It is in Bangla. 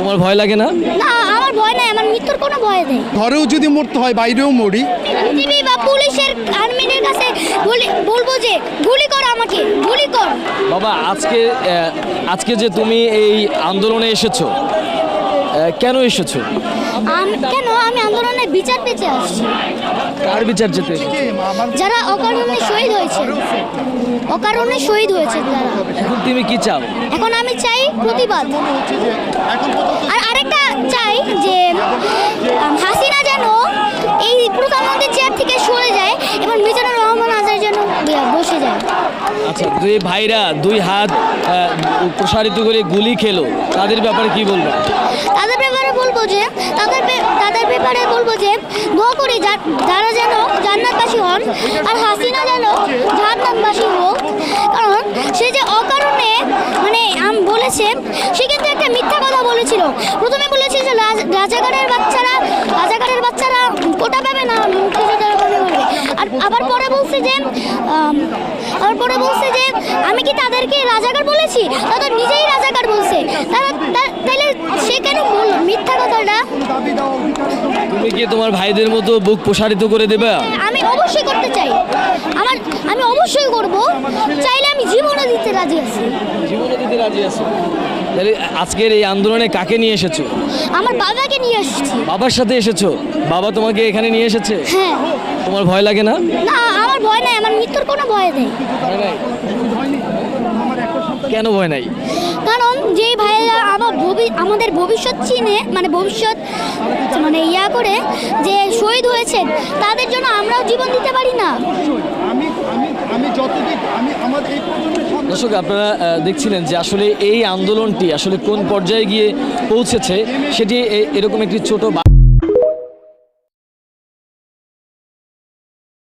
তোমার ভয় লাগে না? না আমার ভয় নাই আমার মৃত্যুর কোনো ভয় নেই। ঘরেও যদি মরতে হয় বাইরেও মরি। টিভি বা পুলিশের আর্মিদের কাছে বলি- বলব যে গুলি কর আমাকে গুলি কর। বাবা আজকে আজকে যে তুমি এই আন্দোলনে এসেছ কেন এসেছ? আম- কেন? আমি আন্দোলনে বিচার পেতে আসছি। কার বিচার যেতে যারা অকারণে শহীদ হয়েছে। অকারণে শহীদ হয়েছে যারা এখন তুমি কি চাও? এখন আমি চাই প্রতিবাদ। আর আরেকটা চাই যে হাসিনা যেন এই প্রধানমন্ত্রীর চেয়ার থেকে সরে যায়। আচ্ছা দুই ভাইরা দুই হাত প্রসারিত করে গুলি খেলো, তাদের ব্যাপারে কি বলব তাদের ব্যাপারে বলব যে, তাদের তাদের ব্যাপারে বলব যে, দোয়া করি যারা যেন জান্নাতবাসী হন, আর হাসিনা যেন জান্নাতবাসী হোক। কারণ সে যে অকারণে মানে আম বলেছে, সে কিন্তু একটা মিথ্যা কথা বলেছিল। প্রথমে বলেছিল যে রাজ- রাজাকারের বাচ্চারা রাজাকারের বাচ্চারা কোটা না মুক্তিযোদ্ধারা পাবে বলবে আর আবার পরে বলছে যে আবার পরে বলছে যে আমি কি তাদেরকে রাজাকার বলেছি? তারা নিজেই রাজাকার বলছে। তারা তা- তাহলে সে কেন বলল মিথ্যা কথাটা? তুমি কি তোমার ভাইদের মতো বুক প্রসারিত করে দেবে? আমি অবশ্যই করতে চাই। আমার আমি অবশ্যই করব। চাইলে আমি জীবনও দিতে রাজি আছি। জীবনে দিতে রাজি আছো? তাহলে আজকের এই আন্দোলনে কাকে নিয়ে এসেছ? আমার বাবাকে নিয়ে আসছি বাবার সাথে এসেছ? বাবা তোমাকে এখানে নিয়ে এসেছে? হ্যাঁ। তোমার ভয় লাগে না? না আমার ভয় নাই আমার মৃত্যুর কোনো ভয় নেই। কেন ভয় নাই? কারণ যেই ভাইয়েরা আমার ভবি- আমাদের ভবিষ্যৎ চিনে মানে ভবিষ্যৎ মানে ইয়া করে যে শহীদ হয়েছেন তাদের জন্য আমরাও জীবন দিতে পারি না। আমি আমি আমি যতদিন আমি আমার এই সন্তান দর্শক, আপনারা দেখছিলেন যে আসলে এই আন্দোলনটি আসলে কোন পর্যায়ে গিয়ে পৌঁছেছে, সেটি এরকম একটি ছোট